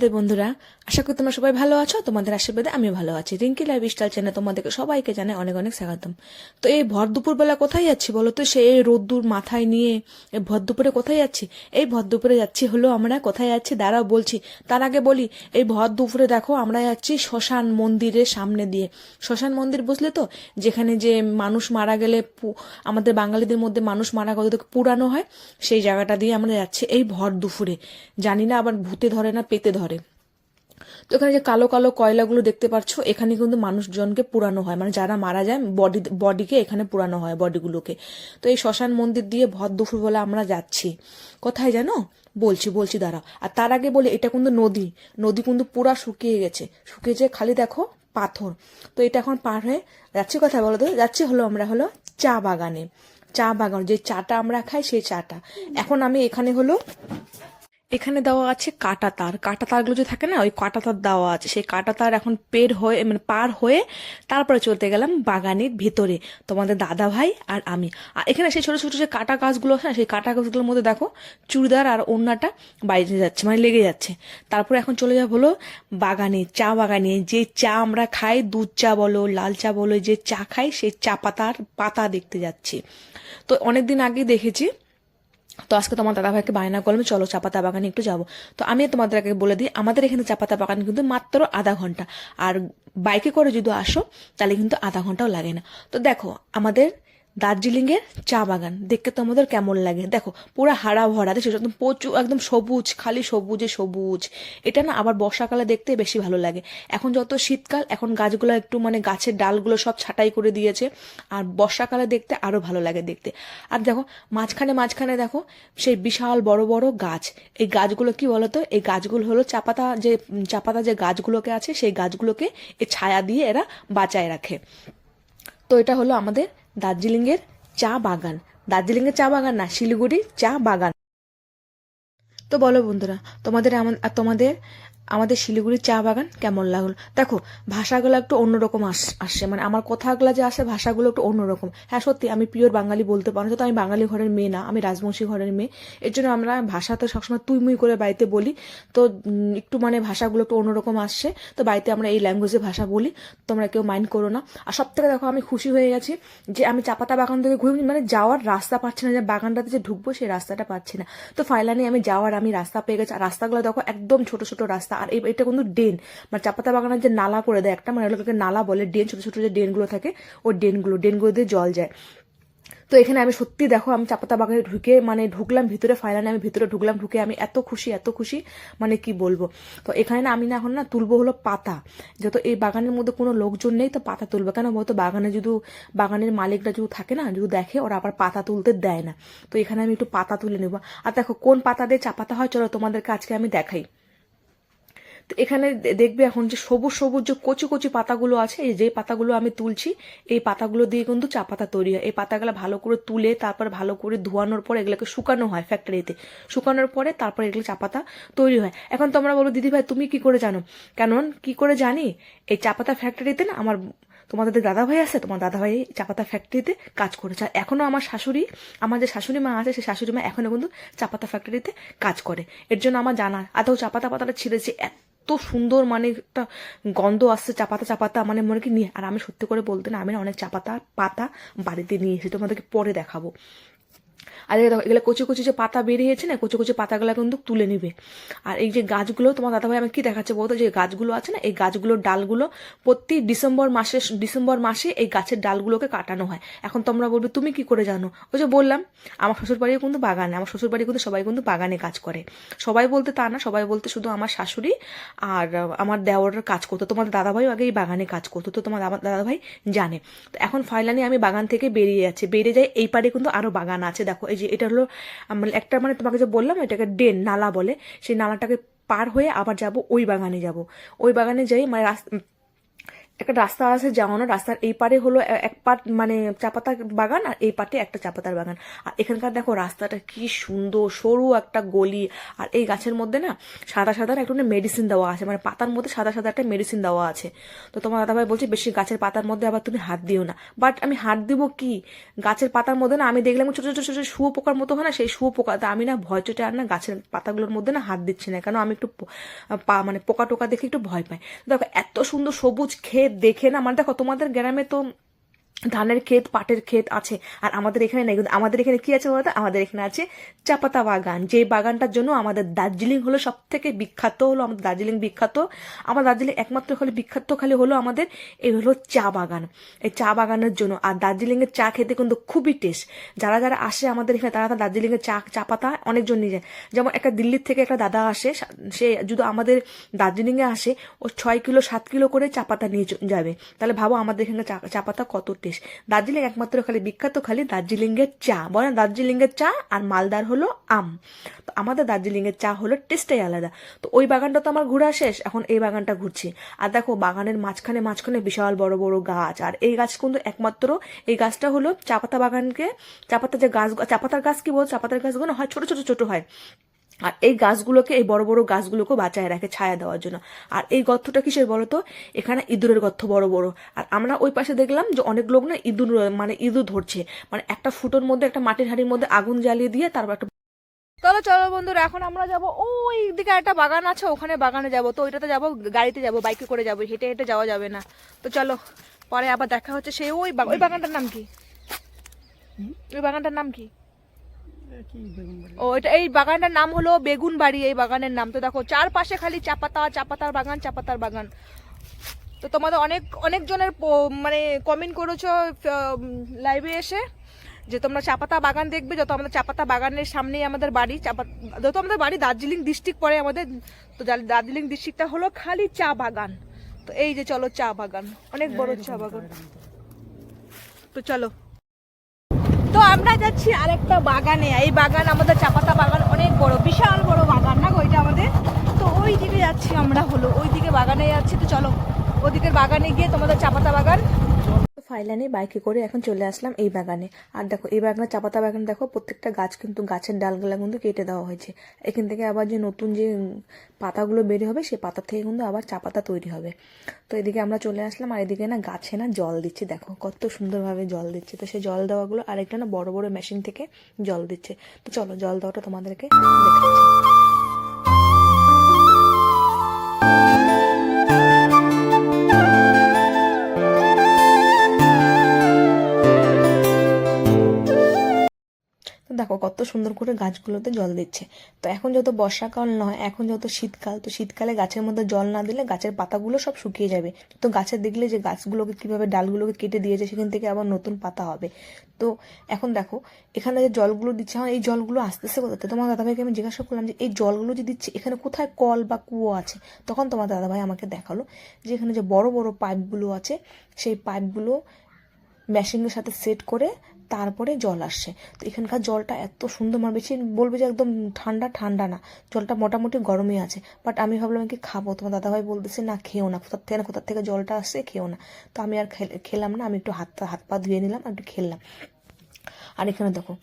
রাধে বন্ধুরা। আশা করি তোমরা সবাই ভালো আছো, তোমাদের আশীর্বাদে আমিও ভালো আছি। রিঙ্কি লাইভ স্টাইল চ্যানেলে তোমাদেরকে সবাইকে জানাই অনেক অনেক স্বাগতম। তো এই ভর দুপুরবেলা কোথায় যাচ্ছি বলো তো? সে এই রোদ্দুর মাথায় নিয়ে এই ভর দুপুরে কোথায় যাচ্ছি? এই ভর দুপুরে যাচ্ছি হলো আমরা কোথায় যাচ্ছি? দাঁড়াও বলছি। তার আগে বলি, এই ভর দুপুরে দেখো আমরা যাচ্ছি শ্মশান মন্দিরের সামনে দিয়ে। শ্মশান মন্দির বুঝলে তো? যেখানে যে মানুষ মারা গেলে আমাদের বাঙালিদের মধ্যে মানুষ মারা গেলে পুরানো হয়, সেই জায়গাটা দিয়ে আমরা যাচ্ছি এই ভর দুপুরে। জানি না আবার ভূতে ধরে না পেতে ধরে। তো এখানে যে কালো কালো কয়লাগুলো দেখতে পাচ্ছ, এখানে কিন্তু মানুষজনকে পুরানো হয়। মানে যারা মারা যায় বডি বডিকে এখানে পুরানো হয় বডিগুলোকে তো এই শ্মশান মন্দির দিয়ে ভর দুপুরবেলা আমরা যাচ্ছি। কোথায় জানো? বলছি বলছি, দাঁড়াও। আর তার আগে বলে, এটা কিন্তু নদী। নদী কিন্তু পুরা শুকিয়ে গেছে। শুকিয়েছে খালি দেখো, পাথর। তো এটা এখন পার হয়ে যাচ্ছি কোথায় বলো তো? যাচ্ছি হলো আমরা হলো চা বাগানে। চা বাগান, যে চাটা আমরা খাই, সেই চাটা। এখন আমি এখানে হলো এখানে দেওয়া আছে কাটা তার কাটা তারগুলো যে থাকে না, ওই কাটা তার দেওয়া আছে। সেই কাটা তার এখন পের হয়ে মানে পার হয়ে তারপরে চলতে গেলাম বাগানের ভেতরে। তোমাদের দাদা ভাই আর আমি। আর এখানে সেই ছোটো ছোটো যে কাটা গাছগুলো আছে না, সেই কাটা গাছগুলোর মধ্যে দেখো চুড়িদার আর ওড়নাটা বাইরে যাচ্ছে মানে লেগে যাচ্ছে। তারপরে এখন চলে যাব হলো বাগানে, চা বাগানে। যে চা আমরা খাই, দুধ চা বলো, লাল চা বলো, যে চা খাই সেই চা পাতার পাতা দেখতে যাচ্ছি। তো অনেকদিন আগেই দেখেছি তো আজকে তোমার দাদা ভাইকে বায়না করলাম, চলো চাপাতা বাগানে একটু যাব। তো আমি তোমাদের আগে বলে দিই, আমাদের এখানে চাপাতা বাগান কিন্তু মাত্র আধা ঘণ্টা। আর বাইকে করে যদি আসো, তাহলে কিন্তু আধা ঘন্টাও লাগে না। তো দেখো, আমাদের দার্জিলিং এর চা বাগান। দেখতে তোমাদের কেমন লাগে? দেখো, পুরো হারা ভরা, দেখছ? একদম প্রচুর একদম সবুজ, খালি সবুজে সবুজ। এটা না আবার বর্ষাকালে দেখতে বেশি ভালো লাগে। এখন যত শীতকাল, এখন গাছগুলো একটু মানে গাছের ডালগুলো সব ছাঁটাই করে দিয়েছে। আর বর্ষাকালে দেখতে আরও ভালো লাগে দেখতে। আর দেখো, মাঝখানে মাঝখানে দেখো, সেই বিশাল বড় বড় গাছ। এই গাছগুলো কি বলতো? এই গাছগুলো হলো চাপাতা যে চাপাতা যে গাছগুলোকে আছে, সেই গাছগুলোকে এই ছায়া দিয়ে এরা বাঁচায় রাখে। তো এটা হলো আমাদের দার্জিলিং এর চা বাগান। দার্জিলিংয়ের চা বাগান না শিলিগুড়ির চা বাগান। তো বলো বন্ধুরা, তোমাদের তোমাদের, আমাদের শিলিগুড়ির চা বাগান কেমন লাগল? দেখো, ভাষাগুলো একটু অন্যরকম আস- আসছে। মানে আমার কথাগুলো যে আসে, ভাষাগুলো একটু অন্যরকম। হ্যাঁ সত্যি, আমি পিওর বাঙালি বলতে পারো তো আমি বাঙালি ঘরের মেয়ে না, আমি রাজবংশী ঘরের মেয়ে। এর জন্য আমরা ভাষাতে সবসময় তুই মুই করে বাড়িতে বলি। তো একটু মানে ভাষাগুলো একটু অন্যরকম আসছে। তো বাড়িতে আমরা এই ল্যাঙ্গুয়েজে ভাষা বলি, তোমরা কেউ মাইন্ড করো না। আর সব থেকে দেখো, আমি খুশি হয়ে গেছি যে আমি চাপাতা বাগান থেকে ঘুরে মানে যাওয়ার রাস্তা পাচ্ছি না, যে বাগানটাতে যে ঢুকবো, সেই রাস্তাটা পাচ্ছি না। তো ফাইনালি আমি যাওয়ার আমি রাস্তা পেয়ে গেছি। আর রাস্তাগুলো দেখো একদম ছোট ছোট রাস্তা। আর এটা কিন্তু ডেন মানে চাপাতা বাগানের যে নালা করে দেয়, একটা মানে নালা বলে ডেন ছোট ছোট যে ডেনগুলো থাকে, ওই ডেনগুলো ডেনগুলো দিয়ে জল যায়। তো এখানে আমি সত্যি দেখো, আমি চাপাতা বাগানে ঢুকে মানে ঢুকলাম ভিতরে ফাইনালি আমি ভিতরে ঢুকলাম, ঢুকে আমি এত খুশি এত খুশি মানে কি বলব। তো এখানে না আমি না এখন না তুলবো হলো পাতা। যত এই বাগানের মধ্যে কোনো লোকজন নেই তো পাতা তুলবো কেন? বলতো বাগানে যদি, বাগানের মালিকরা যদি থাকে না, যদি দেখে, ওরা আবার পাতা তুলতে দেয় না। তো এখানে আমি একটু পাতা তুলে নেব। আর দেখো, কোন পাতা দিয়ে চাপাতা হয়? চলো তোমাদেরকে আজকে আমি দেখাই। এখানে দেখবে এখন যে সবুজ সবুজ যে কচি কচি পাতাগুলো আছে, এই যে পাতাগুলো আমি তুলছি, এই পাতাগুলো দিয়ে কিন্তু চা পাতা তৈরি হয়। এই পাতাগুলো ভালো করে তুলে তারপর ভালো করে ধোয়ানোর পর এগুলোকে শুকানো হয় ফ্যাক্টরিতে শুকানোর পরে তারপর এগুলো চা পাতা তৈরি হয়। এখন তোমরা বলো দিদি ভাই তুমি কি করে জানো? কেন কি করে জানি, এই চা পাতা ফ্যাক্টরিতে না আমার তোমাদের দাদা ভাই আছে, তোমার দাদা ভাই চাপাতা ফ্যাক্টরিতে কাজ করেছে। আর এখনও আমার শাশুড়ি, আমার যে শাশুড়ি মা আছে, সেই শাশুড়ি মা এখনও কিন্তু চাপাতা ফ্যাক্টরিতে কাজ করে। এর জন্য আমার জানা, আদৌ চাপাতা পাতাটা ছিঁড়েছে সুন্দর মানে একটা গন্ধ আসছে চাপাতা চাপাতা মানে মনে কি নিয়ে আর আমি সত্যি করে বলতে না, আমি অনেক চাপাতা পাতা বাড়িতে নিয়ে এসেছি, তোমাদেরকে পরে দেখাবো। আর দেখো, এগুলো কচি কচি যে পাতা বেরিয়েছে না, কচি কচি পাতাগুলো কিন্তু তুলে নিবে। আর এই যে গাছগুলো, তোমার দাদাভাই আমি কি দেখাচ্ছে বলতো? যে গাছগুলো আছে না, এই গাছগুলোর ডালগুলো প্রতি ডিসেম্বর মাসে ডিসেম্বর মাসে এই গাছের ডালগুলোকে কাটানো হয়। এখন তোমরা বলবে, তুমি কি করে জানো? ওই যে বললাম, আমার শ্বশুর বাড়িও কিন্তু বাগানে, আমার শ্বশুর বাড়ি কিন্তু সবাই কিন্তু বাগানে কাজ করে। সবাই বলতে তা না, সবাই বলতে শুধু আমার শাশুড়ি আর আমার দেওয়ার কাজ করতো। তোমার দাদাভাইও আগে এই বাগানে কাজ করতো, তো তোমার দাদা- দাদাভাই জানে। তো এখন ফাইনালি আমি বাগান থেকে বেরিয়ে যাচ্ছি। বেরিয়ে যাই, এই পারে কিন্তু আরও বাগান আছে। দেখো, এই যে এটা হলো মানে একটা মানে তোমাকে যে বললাম এটাকে ডেন, নালা বলে। সেই নালাটাকে পার হয়ে আবার যাব ওই বাগানে যাব। ওই বাগানে যাই মানে একটা রাস্তা আছে যাওয়ানো, রাস্তার এই পারে হলো এক পাট মানে চাপাতা বাগান আর এই পাটে একটা চাপাতার বাগান। আর এখানকার দেখো রাস্তাটা কি সুন্দর, সরু একটা গলি। আর এই গাছের মধ্যে না সাদা সাদা একটা মেডিসিন দেওয়া আছে মানে পাতার মধ্যে সাদা সাদা একটা মেডিসিন দেওয়া আছে। তো তোমার দাদাভাই বলছে, বেশি গাছের পাতার মধ্যে আবার তুমি হাত দিও না। বাট আমি হাত দিব কি? গাছের পাতার মধ্যে না আমি দেখলাম ছোট ছোট ছোট শুয়ো পোকার মতো হয় না, সেই শুয়ো পোকা। তা আমি না ভয় চটে আর না গাছের পাতাগুলোর মধ্যে না হাত দিচ্ছি না, কেন আমি একটু মানে পোকা টোকা দেখে একটু ভয় পাই। দেখো এত সুন্দর সবুজ ক্ষেত দেখে না মানে দেখো তোমাদের গ্রামে তো ধানের ক্ষেত, পাটের ক্ষেত আছে। আর আমাদের এখানে নেই। কিন্তু আমাদের এখানে কি আছে বলতো আমাদের এখানে আছে চাপাতা বাগান। যে বাগানটার জন্য আমাদের দার্জিলিং হলো সব থেকে বিখ্যাত, হলো আমাদের দার্জিলিং বিখ্যাত। আমার দার্জিলিং একমাত্র খালি বিখ্যাত খালি হলো আমাদের এই হলো চা বাগান। এই চা বাগানের জন্য। আর দার্জিলিংয়ের চা খেতে কিন্তু খুবই টেস্ট যারা যারা আসে আমাদের এখানে, তারা তারা দার্জিলিংয়ের চা চা পাতা অনেকজন নিয়ে যায়। যেমন একটা দিল্লির থেকে একটা দাদা আসে, সে যদি আমাদের দার্জিলিংয়ে আসে, ও ছয় কিলো, সাত কিলো করে চা পাতা নিয়ে যাবে। তাহলে ভাবো আমাদের এখানে চা চা পাতা কত টেস্ট দার্জিলিং একমাত্র খালি বিখ্যাত খালি দার্জিলিংয়ের চা। বলে না দার্জিলিংয়ের চা আর মালদার হলো আম। তো আমাদের দার্জিলিংয়ের চা হলো টেস্টটাই আলাদা। তো ওই বাগানটা তো আমার ঘোরা শেষ, এখন এই বাগানটা ঘুরছি। আর দেখো, বাগানের মাঝখানে মাঝখানে বিশাল বড় বড় গাছ। আর এই গাছ কিন্তু একমাত্র, এই গাছটা হলো চাপাতা বাগানকে, চাপাতা যে গাছ, চাপাতার গাছ কি বল? চাপাতার গাছগুলো হয় ছোট ছোট ছোট হয়। আর এই গাছগুলোকে, এই বড় বড় গাছগুলোকে বাঁচায় রাখে ছায়া দেওয়ার জন্য। আর এই গর্তটা কিসের বলো তো এখানে ইঁদুরের গর্ত বড় বড়। আর আমরা ওই পাশে দেখলাম যে অনেক লোক না ইঁদুর মানে ইঁদুর ধরছে। মানে একটা ফুটোর মধ্যে, একটা মাটির হাঁড়ির মধ্যে আগুন জ্বালিয়ে দিয়ে তারপর একটা চলো চলো বন্ধুরা, এখন আমরা যাব ওই দিকে একটা বাগান আছে, ওখানে বাগানে যাব। তো ওইটাতে যাব, গাড়িতে যাব, বাইকে করে যাব, হেঁটে হেঁটে যাওয়া যাবে না। তো চলো, পরে আবার দেখা হচ্ছে সেই ওই ওই বাগানটার নাম কি? ওই বাগানটার নাম কি? ও এটা এই বাগানটার নাম হলো বেগুন বাড়ি এই বাগানের নাম। তো দেখো চারপাশে খালি চাপাতা চাপাতার বাগান চাপাতার বাগান। তো তোমাদের অনেক অনেকজনের মানে কমেন্ট করেছ লাইভে এসে যে তোমরা চাপাতা বাগান দেখবে যত আমাদের চাপাতা বাগানের সামনেই আমাদের বাড়ি চাপা যত আমাদের বাড়ি দার্জিলিং ডিস্ট্রিক্ট পড়ে আমাদের তো দার- দার্জিলিং ডিস্ট্রিক্টটা হলো খালি চা বাগান। তো এই যে চলো চা বাগান অনেক বড় চা বাগান। তো চলো। তো আমরা যাচ্ছি আরেকটা বাগানে। এই বাগান, আমাদের চাপাতা বাগান অনেক বড়, বিশাল বড় বাগান না ওইটা আমাদের? তো ওই দিকে যাচ্ছি আমরা হলো, ওই দিকে বাগানে যাচ্ছি। তো চলো, ওদিকের বাগানে গিয়ে তোমাদের চাপাতা বাগান ফাইলানে বাইকে করে এখন চলে আসলাম এই বাগানে। আর দেখো, এই বাগানে, চাপাতা বাগান দেখো, প্রত্যেকটা গাছ কিন্তু গাছের ডালগুলা কিন্তু কেটে দেওয়া হয়েছে। এখান থেকে আবার যে নতুন যে পাতাগুলো বের হবে সেই পাতা থেকে কিন্তু আবার চাপাতা তৈরি হবে। তো এদিকে আমরা চলে আসলাম, আর এদিকে না গাছে না জল দিচ্ছে, দেখো, কত সুন্দরভাবে জল দিচ্ছে। তো সেই জল দেওয়াগুলো আরেকটা না বড় বড় মেশিন থেকে জল দিচ্ছে। তো চলো, জল দেওয়াটা তোমাদেরকে দেখাচ্ছি। দেখো কত সুন্দর করে গাছগুলোতে জল দিচ্ছে। তো এখন যত বর্ষাকাল নয়, এখন যত শীতকাল, তো শীতকালে গাছের মধ্যে জল না দিলে গাছের পাতাগুলো সব শুকিয়ে যাবে। তো গাছে দেখলে যে গাছগুলোকে কীভাবে ডালগুলোকে কেটে দিয়েছে, সেখান থেকে আবার নতুন পাতা হবে। তো এখন দেখো, এখানে যে জলগুলো দিচ্ছে, আমার এই জলগুলো আস্তে আস্তে কোথাতে তোমার দাদাভাইকে আমি জিজ্ঞাসা করলাম যে, এই জলগুলো যে দিচ্ছে, এখানে কোথায় কল বা কুয়ো আছে? তখন তোমার দাদাভাই আমাকে দেখাল যে, এখানে যে বড় বড় পাইপগুলো আছে, সেই পাইপগুলো মেশিনের সাথে সেট করে তারপরে জল আসছে। তো এখানকার জলটা এত সুন্দর মানে বেশি বলবে যে একদম ঠান্ডা ঠান্ডা না। জলটা মোটামুটি গরমই আছে। বাট আমি ভাবলাম কি খাব? তোমার দাদাভাই বলতেছে, না, খেও না। কোথার থেকে না কোথার থেকে জলটা আসছে, খেও না। তো আমি আর খেল- খেলাম না। আমি একটু হাত হাত পা ধুয়ে নিলাম আর একটু খেললাম। আর এখানে দেখো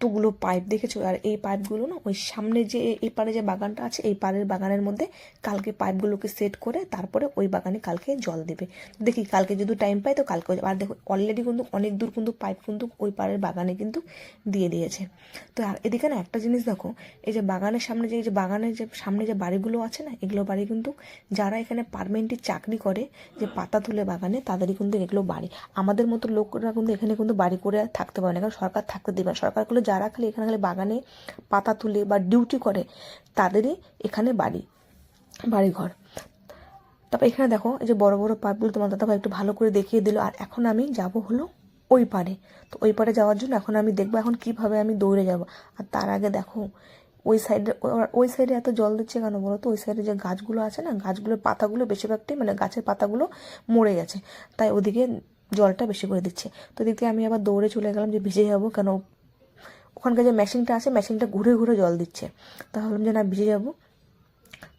কতগুলো পাইপ দেখেছ? আর এই পাইপগুলো না, ওই সামনে যে, এই পারে যে বাগানটা আছে, এই পারের বাগানের মধ্যে কালকে পাইপগুলোকে সেট করে তারপরে ওই বাগানে কালকে জল দেবে। দেখি, কালকে যদি টাইম পাই, তো কালকে আর দেখো অলরেডি কিন্তু অনেক দূর কিন্তু পাইপ কিন্তু ওই পারের বাগানে কিন্তু দিয়ে দিয়েছে। তো আর এদিকে না একটা জিনিস দেখো, এই যে বাগানের সামনে যে, এই যে বাগানের যে, সামনে যে বাড়িগুলো আছে না, এগুলো বাড়ি কিন্তু যারা এখানে পারমানেন্টলি চাকরি করে, যে পাতা তুলে বাগানে, তাদেরই কিন্তু এগুলো বাড়ি। আমাদের মতো লোকরা কিন্তু এখানে কিন্তু বাড়ি করে থাকতে পারে না, কারণ সরকার থাকতে দেবে না। সরকারগুলো যারা খালি এখানে খালি বাগানে পাতা তুলে বা ডিউটি করে, তাদেরই এখানে বাড়ি, বাড়িঘর। তারপর এখানে দেখো, এই যে বড় বড় পাইপগুলো তোমার দাদাভাই একটু ভালো করে দেখিয়ে দিল, আর এখন আমি যাব হলো ওই পারে তো ওই পারে যাওয়ার জন্য এখন আমি দেখব এখন কীভাবে আমি দৌড়ে যাব। আর তার আগে দেখো, ওই সাইডে ওই সাইডে এত জল দিচ্ছে কেন বলো তো? ওই সাইডে যে গাছগুলো আছে না গাছগুলোর পাতাগুলো বেশিরভাগটাই মানে গাছের পাতাগুলো মরে গেছে। তাই ওদিকে জলটা বেশি করে দিচ্ছে। তো দিক আমি আবার দৌড়ে চলে গেলাম যে ভিজে যাব কেন? ওখানকার যে মেশিনটা আছে, মেশিনটা ঘুরে ঘুরে জল দিচ্ছে। তা ভাবলাম যে না, ভিজে যাব।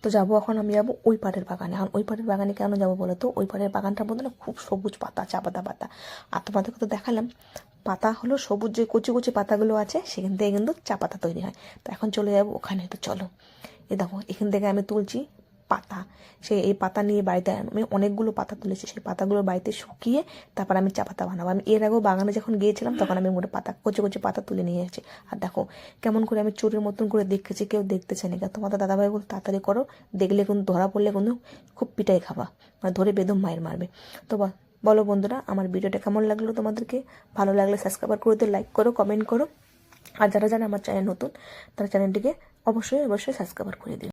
তো যাব এখন, আমি যাব ওই পাড়ের বাগানে। এখন ওই পাড়ের বাগানে কেন যাব বলো তো? ওই পাড়ের বাগানটার মধ্যে না খুব সবুজ পাতা চা পাতা। পাতা আর তোমাদেরকে তো দেখালাম, পাতা হলো সবুজ যে কচি কচি পাতাগুলো আছে, সেখান থেকে কিন্তু চা পাতা তৈরি হয়। তো এখন চলে যাব ওখানে, তো চলো। এ দেখো, এখান থেকে আমি তুলছি। পাতা। সে এই পাতা নিয়ে বাড়িতে আমি অনেকগুলো পাতা তুলেছি। সেই পাতাগুলো বাড়িতে শুকিয়ে তারপর আমি চা পাতা বানাবো। আমি এর আগেও বাগানে যখন গিয়েছিলাম তখন আমি মোটে পাতা, কচি কচি পাতা তুলে নিয়ে এসেছি। আর দেখো, কেমন করে আমি চোরের মতন করে দেখেছি, কেউ দেখতে চায় না তোমাদের দাদাভাই বল তাড়াতাড়ি করো, দেখলে কিন্তু, ধরা পড়লে কিন্তু খুব পিটাই খাবা মানে ধরে বেদম মায়ের মারবে। তো বল বলো বন্ধুরা, আমার ভিডিওটা কেমন লাগল তোমাদেরকে? ভালো লাগলে সাবস্ক্রাইব করে দিও লাইক করো কমেন্ট করো। আর যারা যারা আমার চ্যানেল নতুন, তারা চ্যানেলটিকে অবশ্যই অবশ্যই সাবস্ক্রাইব করে দিও।